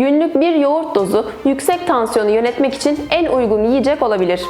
Günlük bir yoğurt dozu yüksek tansiyonu yönetmek için en uygun yiyecek olabilir.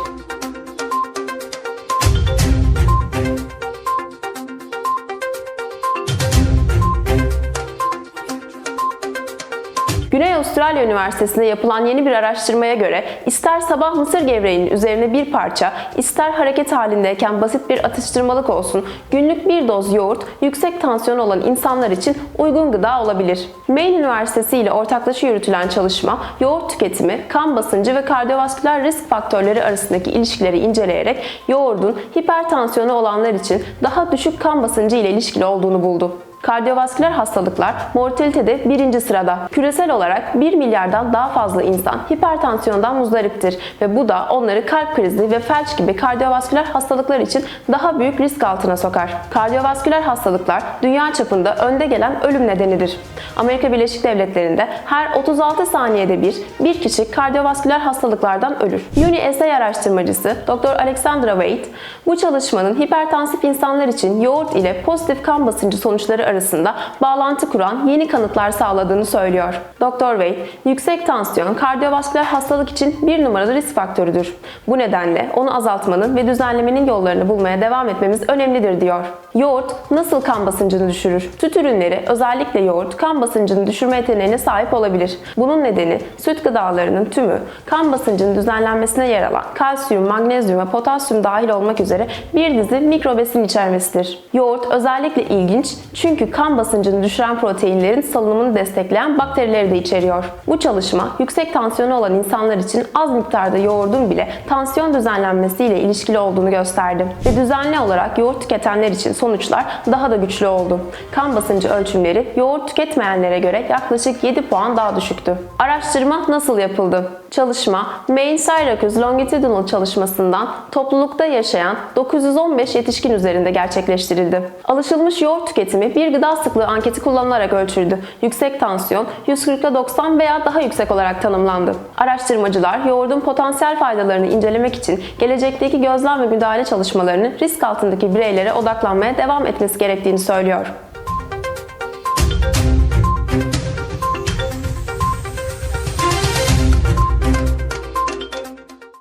Güney Avustralya Üniversitesi'nde yapılan yeni bir araştırmaya göre ister sabah mısır gevreğinin üzerine bir parça, ister hareket halindeyken basit bir atıştırmalık olsun, günlük bir doz yoğurt yüksek tansiyon olan insanlar için uygun gıda olabilir. Maine Üniversitesi ile ortaklaşa yürütülen çalışma, yoğurt tüketimi, kan basıncı ve kardiyovasküler risk faktörleri arasındaki ilişkileri inceleyerek yoğurdun hipertansiyonu olanlar için daha düşük kan basıncı ile ilişkili olduğunu buldu. Kardiyovasküler hastalıklar mortalitede birinci sırada. Küresel olarak 1 milyardan daha fazla insan hipertansiyondan muzdariptir ve bu da onları kalp krizi ve felç gibi kardiyovasküler hastalıklar için daha büyük risk altına sokar. Kardiyovasküler hastalıklar dünya çapında önde gelen ölüm nedenidir. Amerika Birleşik Devletleri'nde her 36 saniyede bir bir kişi kardiyovasküler hastalıklardan ölür. UniSA araştırmacısı Dr. Alexandra Wade bu çalışmanın hipertansif insanlar için yoğurt ile pozitif kan basıncı sonuçları arasında bağlantı kuran yeni kanıtlar sağladığını söylüyor. Dr. Wade, yüksek tansiyon kardiyovasküler hastalık için bir numaralı risk faktörüdür. Bu nedenle onu azaltmanın ve düzenlemenin yollarını bulmaya devam etmemiz önemlidir diyor. Yoğurt nasıl kan basıncını düşürür? Süt ürünleri özellikle yoğurt kan basıncını düşürme yeteneğine sahip olabilir. Bunun nedeni süt gıdalarının tümü kan basıncının düzenlenmesine yer alan kalsiyum, magnezyum ve potasyum dahil olmak üzere bir dizi mikrobesin içermesidir. Yoğurt özellikle ilginç çünkü kan basıncını düşüren proteinlerin salınımını destekleyen bakterileri de içeriyor. Bu çalışma yüksek tansiyonu olan insanlar için az miktarda yoğurdun bile tansiyon düzenlenmesiyle ilişkili olduğunu gösterdi. Ve düzenli olarak yoğurt tüketenler için sonuçlar daha da güçlü oldu. Kan basıncı ölçümleri yoğurt tüketmeyenlere göre yaklaşık 7 puan daha düşüktü. Araştırma nasıl yapıldı? Çalışma, Maine Syracuse Longitudinal çalışmasından toplulukta yaşayan 915 yetişkin üzerinde gerçekleştirildi. Alışılmış yoğurt tüketimi bir gıda sıklığı anketi kullanılarak ölçüldü. Yüksek tansiyon 140'a 90 veya daha yüksek olarak tanımlandı. Araştırmacılar yoğurdun potansiyel faydalarını incelemek için gelecekteki gözlem ve müdahale çalışmalarını risk altındaki bireylere odaklanmaya devam etmesi gerektiğini söylüyor.